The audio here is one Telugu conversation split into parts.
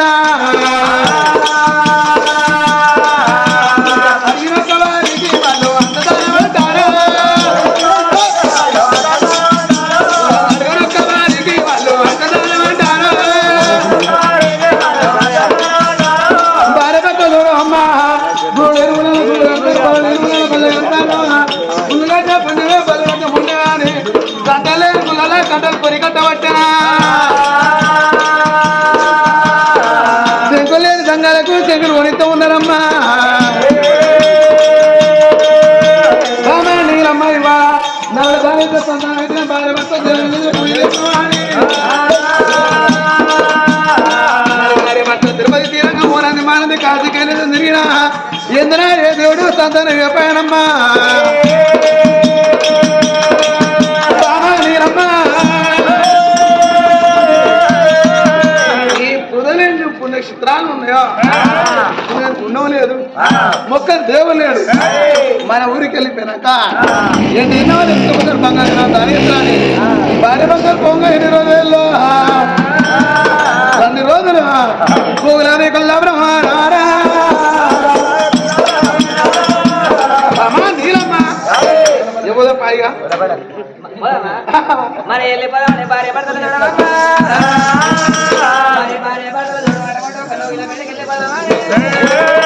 na సంఘాలకు శంకులు కొనిస్తూ ఉన్నారమ్మా. రామా నీలమ్మ ఇవ్వ. నాలుగు సార్లు సంతానం భార్య భర్త తిరుపతి తీరంగా మానది కాశీకైనా తిరిగిన. ఎందున ఏ దేవుడు సంతానం చెప్పానమ్మా పుణ్యం లేదు మొక్క దేవుడు లేడు మన ఊరికి వెళ్ళిపోయినాక ఎన్ని ఎన్నో ఎత్తుకుంటారు బంగారు దాని ఎత్తాని భార్య బంగారు పొంగ ఎన్ని రోజుల్లో? అన్ని రోజులు ఎవరో పైగా? మరి వెళ్ళిపోదాం భార్య భర్తలు చూడమమ్మా. భార్య భార్య భర్తలు చూడమంటే Yeah.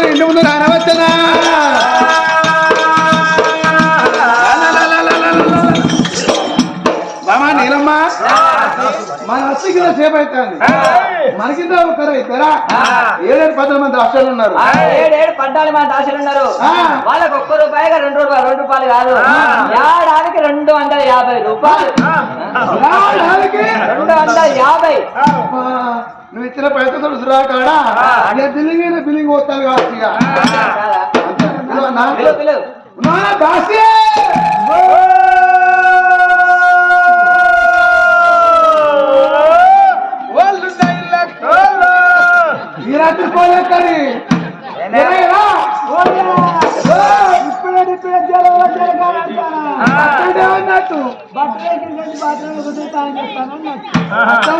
ఇంటి ముందు రానా అస్తికి సేపు అవుతుంది. మనకింత ఒకరు అవుతారా ఏడేడు పది మంది అక్షరాలు ఉన్నారు. ఏడేడు పడ్డాలు మంది ఆశలు ఉన్నారు. వాళ్ళకి ఒక్క రూపాయిగా రెండు రూపాయలు రెండు రూపాయలు కాదు. ఏడాదికి రెండు వందల యాభై రూపాయలు. ఏడాదికి? రెండు వందల యాభై. నువ్వు ఇచ్చిన పైసలు సురా కాడా? బిల్లింగ్ బిల్లింగ్ పోతాను కావచ్చు ఇక. నా దాసి రాత్రి పోలేకని అన్నట్టు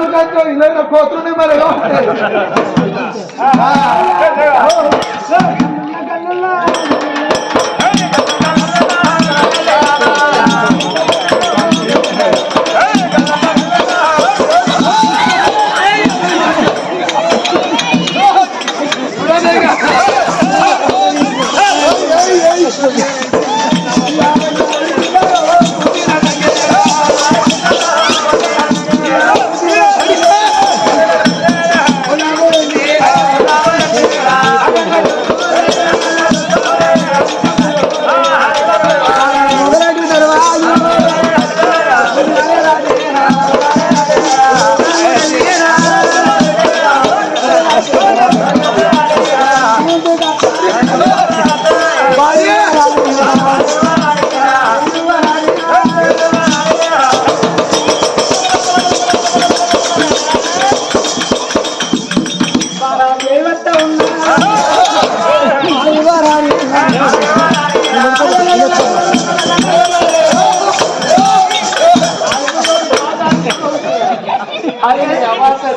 బట్టలు ఇలా కోతులు మరి ఉన్న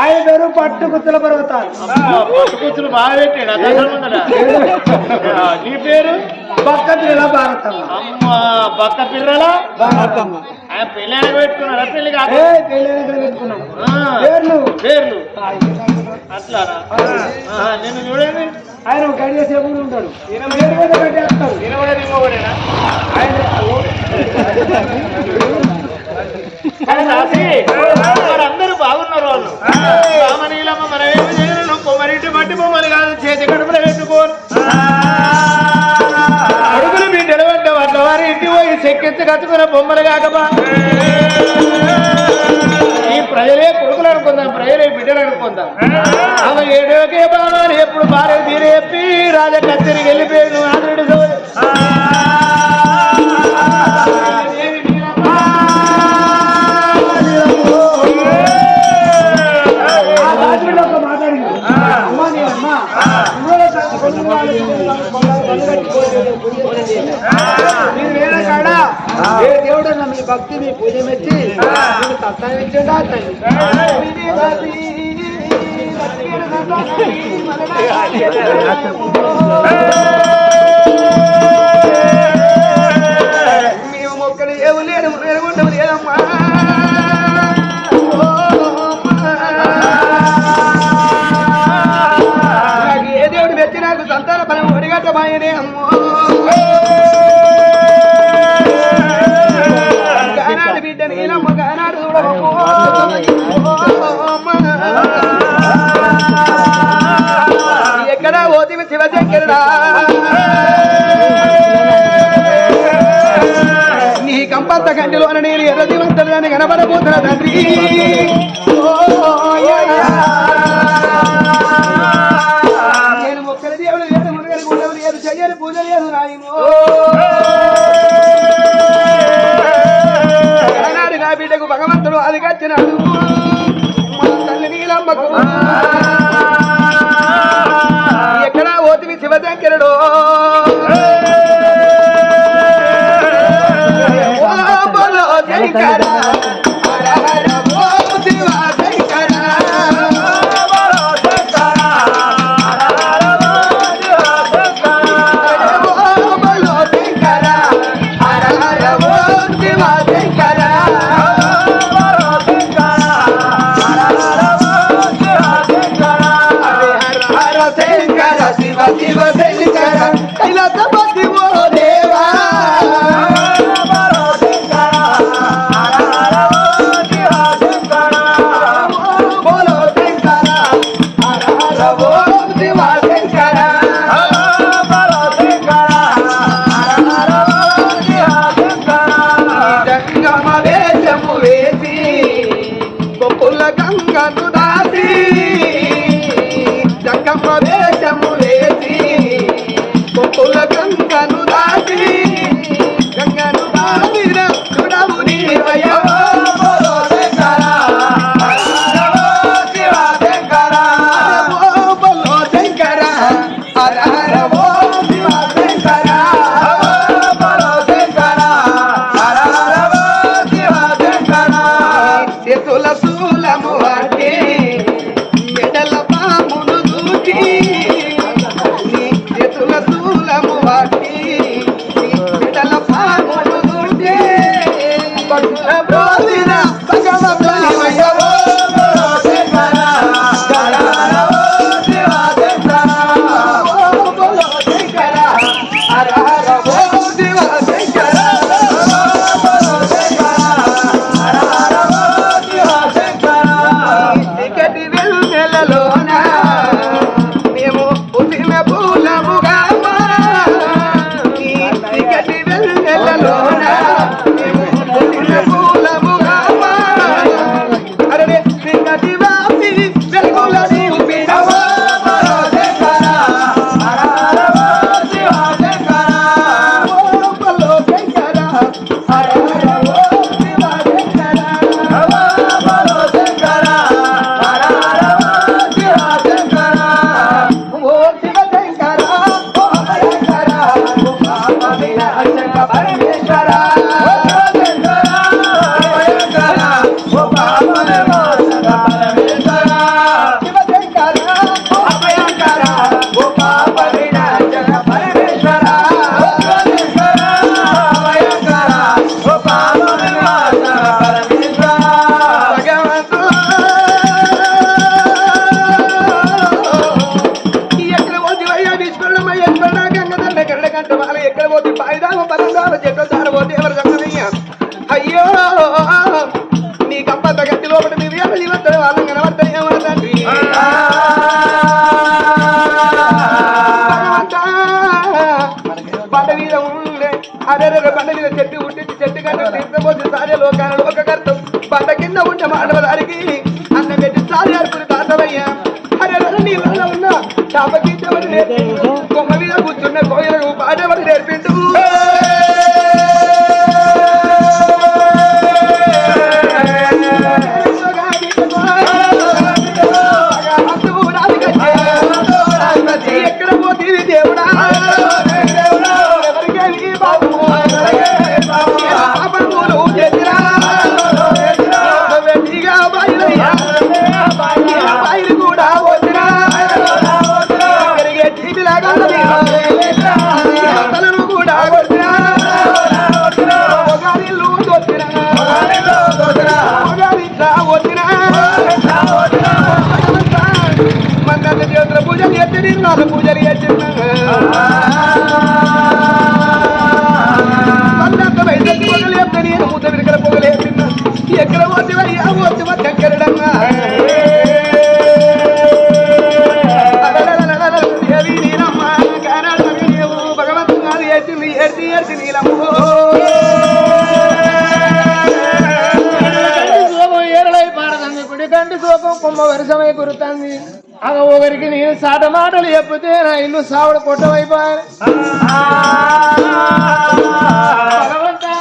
ఆయన పేరు పట్టు కుత్తుల పర్వతాలు బాగా పెట్టాడు నీ పేరు? పక్క పిల్ల భారతమ్మ. అమ్మ పక్క పిల్లల భారతమ్మ. పెట్టుకున్నారా? పెళ్ళి కాదు. పెళ్ళైన పెట్టుకున్నాం. ఆ, పేర్లు? పేర్లు. అట్లానా? ఆహా, నిన్ను చూడండి ఆయన ఒక ఉంటాడు. ఆయన కానీ రాసి మరి అందరూ బాగున్నారు వాళ్ళు. రామనీలమ్మ మనం ఏమి చేయను కొమ్మరింటి మట్టి బొమ్మలు కాదు చేతి కడుపులో పెట్టుకోరు చెక్కెత్తి కట్టుకున్న బొమ్మలు కాకబా ఈ ప్రజలే కొడుకులు అనుకుందాం ప్రజలే బిడ్డలు అనుకుందాం. ఆమె ఏడోకే బాణాలు ఎప్పుడు భార్య తీరేపి చెప్పి రాజ కచ్చరికి నువ్వు ఆంధ్రుడి పూజ మెచ్చి మీకు తత్వం ఇచ్చిండా తల్లి మేము మొక్కలు లేదమ్మా ఎక్కడ ఓతివి శివశంకరుడా నీ కంపంత కంటిలోన నేను ఎర్రదివంతుడని కనబడబోతున్న తండ్రి. நடவா ఉట్టించి చెట్టు కట్టు తీర్థపోతే సారే లోకాలు ఒక కర్తం. బండ కింద ఉండే మానవదారికి అన్న పెట్టి సారి అర్పులు తాతవయ్యా అరే నీళ్ళలో ఉన్న చెవరు నేర్పిండు కొమ్మ మీద కూర్చున్న కోయలకు పూజలు సాట మాటలు చెప్పితే నా ఇల్లు సావుడు కొట్టమైపోయాను భగవంతా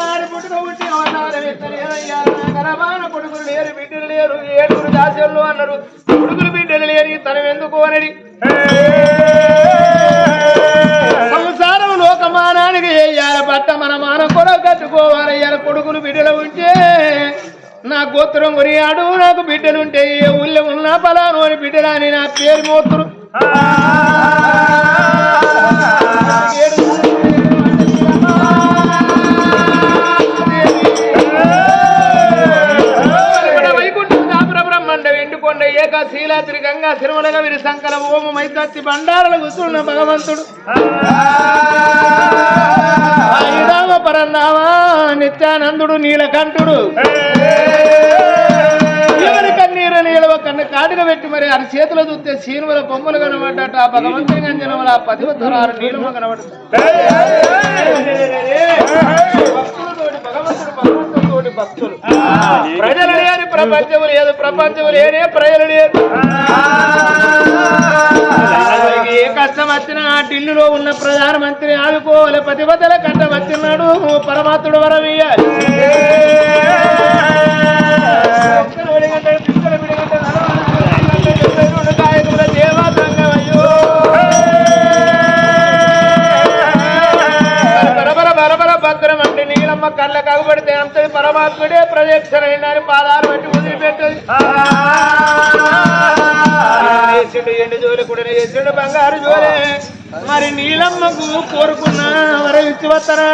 కొడుకులు లేరు బిడ్డలు లేరు ఏడుగురు దాసోళ్ళు అన్నారు కొడుకులు బిడ్డలు లేరు తను ఎందుకు అనడి సంసారం లోకమానానికి వేయాలి బట్ట మన మానం కూడా కట్టుకోవాలి కొడుకులు బిడ్డలు ఉంటే నా గోత్రం కొనియాడు నాకు బిడ్డలుంటే ఏ ఊళ్ళో ఉన్నా పలాను అని బిడ్డలని అని నా పేరు మోతురు. శీలాద్రి గంగా తిరుమలగా వీరి సంకల ఓమ మైతత్తి బండారల కూర్చున్న భగవంతుడు. ఆయుధామ పరందామ నిత్యానందుడు నీలకంఠుడు. నిలవ కన్న కాటుగా పెట్టి మరి అర చేతిలో చూస్తే సీనువల బొమ్మలు కనబడ్డట. ఆ భగవంతుని వల్ల ఆ పతివత్తులారు నీలమ కనబడుతుంది. ప్రజలు లేని ప్రపంచము లేదు ప్రపంచము లేనే ప్రజలు లేదు ఏ కష్టం వచ్చినా ఆ ఢిల్లీలో ఉన్న ప్రధానమంత్రిని ఆదుకోవాలి. పతివతల కట్టం వచ్చినాడు. పరమాత్ముడు వరవీయాలి పరమాత్ముడే ప్రదక్షిణ పాదాలు పెట్టి వదిలిపెట్టేది ఎండు బంగారు జోలే. మరి నీలమ్మకు కోరుకున్న వర ఇచ్చి వస్తారా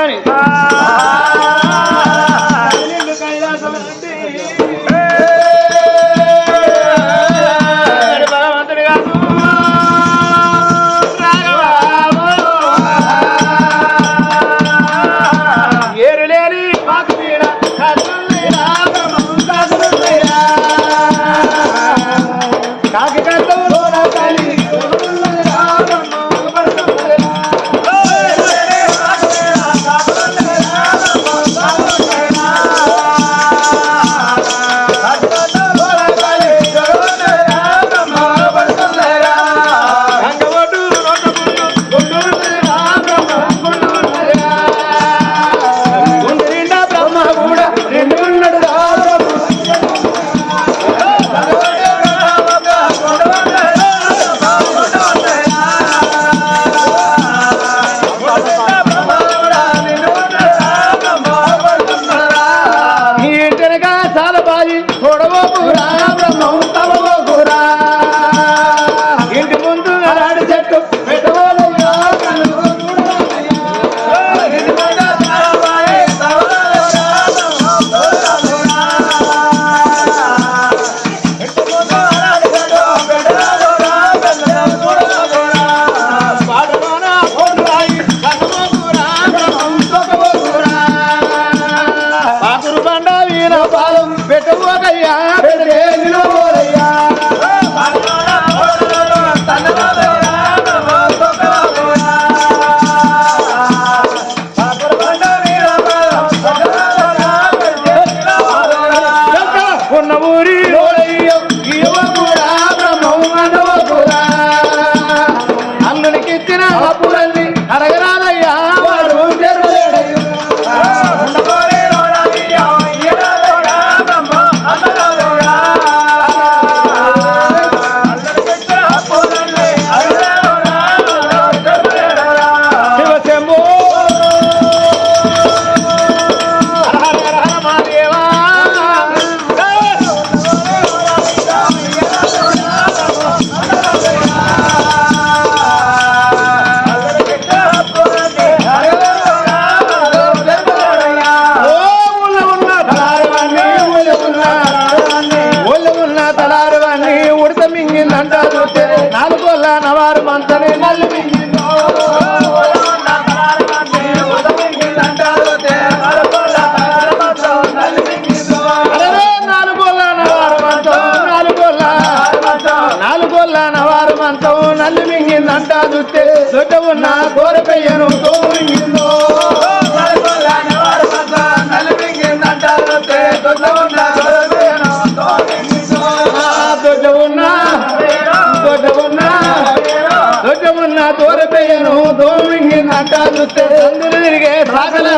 తిరిగే భాషలో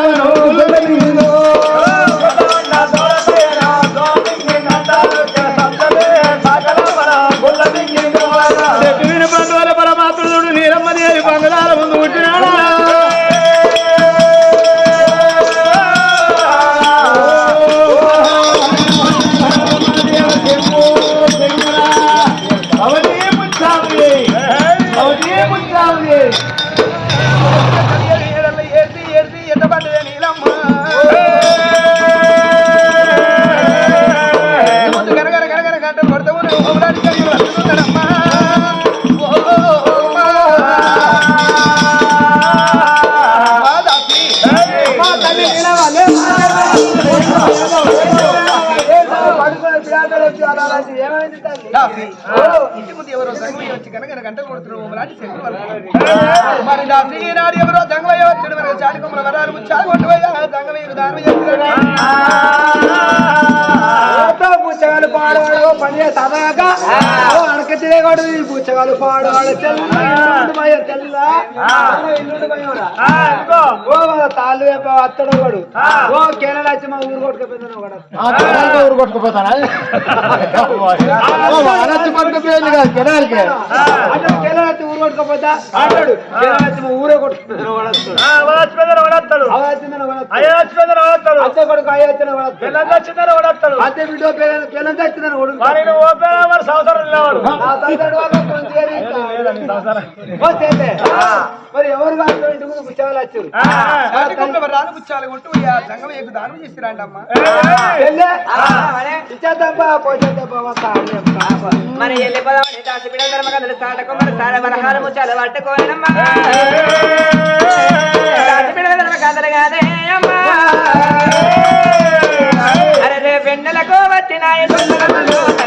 ఇంటి ముందు ఎవరో సంగమయ్య వచ్చి కనుక గంటలు కొడుతున్నావు లాంటి చెట్లు మరి నా శ్రీనాడు ఎవరో దంగమయ్య వచ్చాడు మరి చాటి కొమ్మల వరాలు చాలు కొట్టువయ్యా దాని దానమయ్య పుచ్చగాలు పాడవాడు తెల్ల ఇల్లుండి భయ తెల్ల ఇల్లుండి భయంరా ఓ తాళ్ళు వేప అత్తడు వాడు ఓ కేరళ వచ్చి మా ఊరు కొట్టుకుపోయింది ఒకడు ఊరు కొట్టుకుపోతానా వానొచ్చి కొట్టుకుపోయింది కాదు కెనాల్కి అంటే కేరళ వచ్చి ఊరు కొట్టుకుపోతా అంటాడు కేరళ వచ్చి మా ఊరే కొట్టుకుపోయింది వాడు వస్తాడు. అవి వచ్చిందని వాడు వస్తాడు. అత్త కొడుకు అయ్యి వచ్చిన వాడు వస్తాడు. అత్త బిడ్డ పిల్లలు పిల్లలు వచ్చిందని వాడు నా తల్లిదండ్రుల వాళ్ళు కొంచెం చేరి చేతే. మరి ఎవరు కాదు ఇంటి ముందు పుచ్చగాలు వచ్చారు? రాను పుచ్చాలి కొట్టు సంగం ఎక్కువ దానం చేసి రండి అమ్మా వెళ్ళే ఇచ్చేద్దాంపా చెప్తా. మన ధర్మగంధలు సాటకు మన సార వరహాలు ముచ్చాలు పట్టుకోనమ్మా దాసి బిడ ధర్మగంధలు కాదే అమ్మా. వెన్నెలకు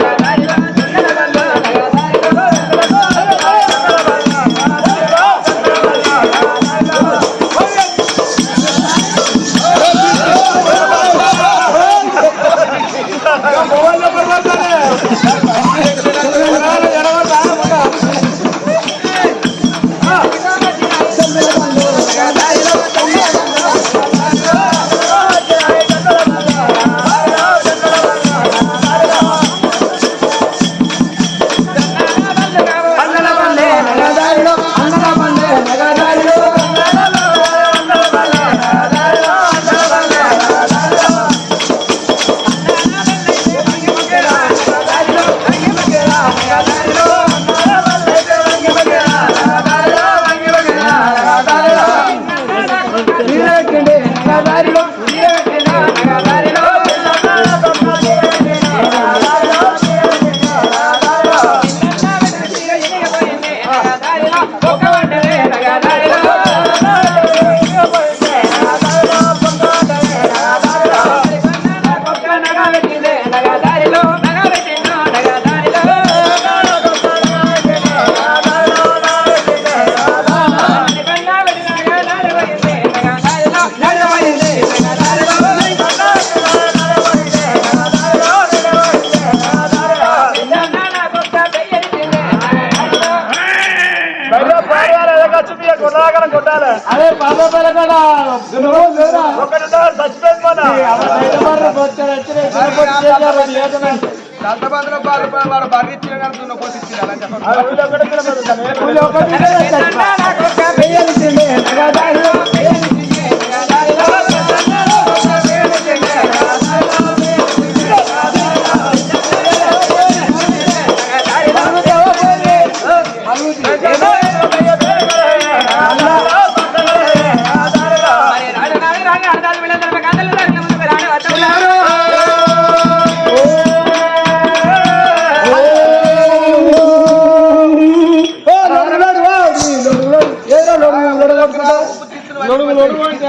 దత్తబంధులో పాలు వాడు బర్రె ఇచ్చిన కానీ దున్న కోసి ఇచ్చిన అలా చెప్పండి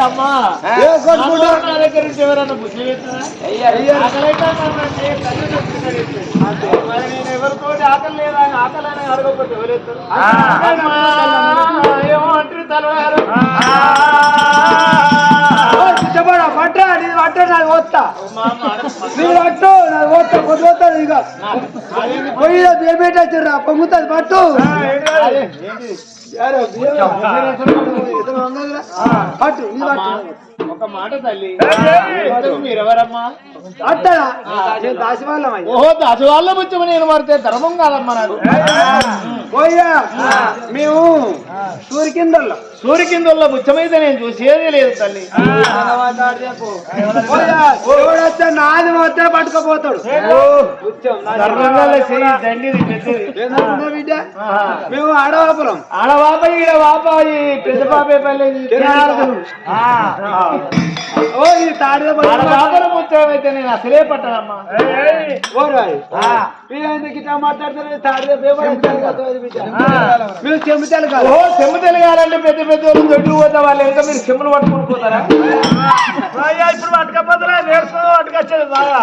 అమ్మా నా దగ్గర నుంచి తల్లి చెప్తున్నాడు. మరి నేను ఎవరితోటి ఆకలి లేదా అని ఆకలి అని అడగకపోతే ఎవరెత్తారు? అమ్మా, ఏమో అంటారు తలవారు చెప్పడా పట్ట నీది పట్ట నాది పోతా మా అమ్మ అడగ- నీది పట్టు నాది పోతా కొద్ది పోతాడు ఇక పోయి బియ్యం పెట్టచ్చురా పొంగుతుంది పట్టు పట్టు నీ ఒక మాట తల్లి. మీరెవరమ్మా? నేను ఓహో మరితే ధర్మం కాదమ్మా నాకు. పోయా మేము సూరి కింద సూర్య కింద బుచ్చమైతే నేను చూసేది లేదు తల్లి. వచ్చా నాది మొత్తం పట్టుకపోతాడు. మేము ఆడవాపురం ఆడ వాప ఈడ వాప పెద్ద పాపే పల్లె. ఓ ఈ తాడిద బుచ్చమైతే నేను అసలే పట్టనమ్మా. మాట్లాడుతున్నారు? తాడిద పేపర్ బిడ్డ మీరు. చెబుతారు కదా. ఓ తెలియాలంటే పెద్ద పెద్ద వాళ్ళు దొడ్లు పోతే వాళ్ళు ఇంకా మీరు చెమ్ములు పట్టుకుని పోతారా? ఇప్పుడు పట్టుకపోతే నేర్చుకో పట్టుకొచ్చేది బాగా.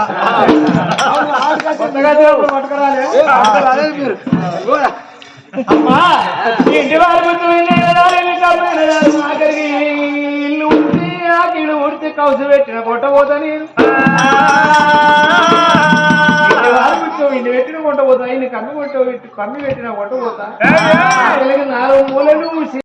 పట్టుకురాలే. ఏ, పట్టుకోరు, అదే మీరు. అమ్మా ఇంటి వారి ఆఖరికి ఇల్లు ఉడితే ఆకిలు ఉడితే కౌసు పెట్టిన కొట్టబోతా నేను. ఇన్ని పెట్టిన కొంట పోతా ఇన్ని కన్ను కొట్ట కన్ను పెట్టిన కొంట పోతా. నాలుగు మూలలు